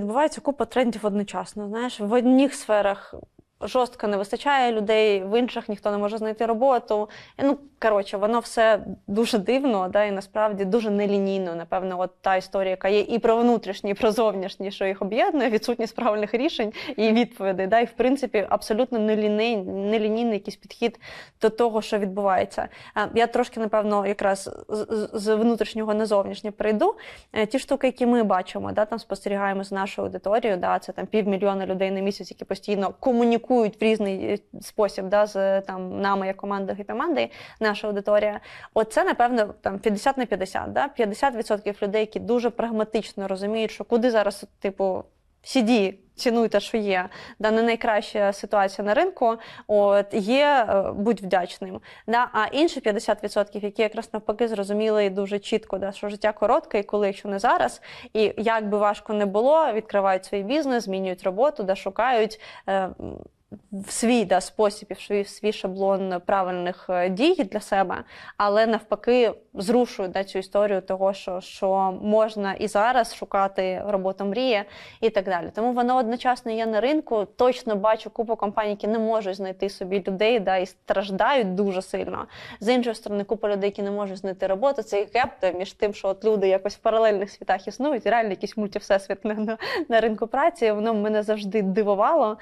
відбувається купа трендів одночасно. Знаєш, в одних сферах жорстко не вистачає людей, в інших ніхто не може знайти роботу. Ну, коротше, воно все дуже дивно, да, і насправді дуже нелінійно. Напевно, от та історія, яка є і про внутрішнє, і про зовнішнє, що їх об'єднує, відсутність правильних рішень і відповідей. Да, і в принципі абсолютно нелінійний, нелінійний якийсь підхід до того, що відбувається. Я трошки, напевно, якраз з- внутрішнього на зовнішнє перейду. Е, Ті штуки, які ми бачимо, да, там спостерігаємо з нашою аудиторією, да, це там півмільйона людей на місяць, які постійно комунікують в різний е, спосіб да, з там, нами, як командою команди, наша аудиторія. Оце, напевно, там 50 на 50. Да? 50% людей, які дуже прагматично розуміють, що куди зараз, типу, сіді, цінуй те, що є, да, не найкраща ситуація на ринку, от, є, е, будь вдячним. Да? А інші 50%, які якраз навпаки зрозуміли дуже чітко, да, що життя коротке, і коли, якщо не зараз, і як би важко не було, відкривають свій бізнес, змінюють роботу, да, шукають. Е, в свій да, спосіб, в свій, свій шаблон правильних е, дій для себе, але навпаки зрушують да, цю історію того, що, що можна і зараз шукати роботу мрії і так далі. Тому воно одночасно є на ринку. Точно бачу купу компаній, які не можуть знайти собі людей да, і страждають дуже сильно. З іншої сторони, купа людей, які не можуть знайти роботу. Це геп між тим, що от люди якось в паралельних світах існують, і реально якийсь мультивсесвіт на, на ринку праці. Воно мене завжди дивувало.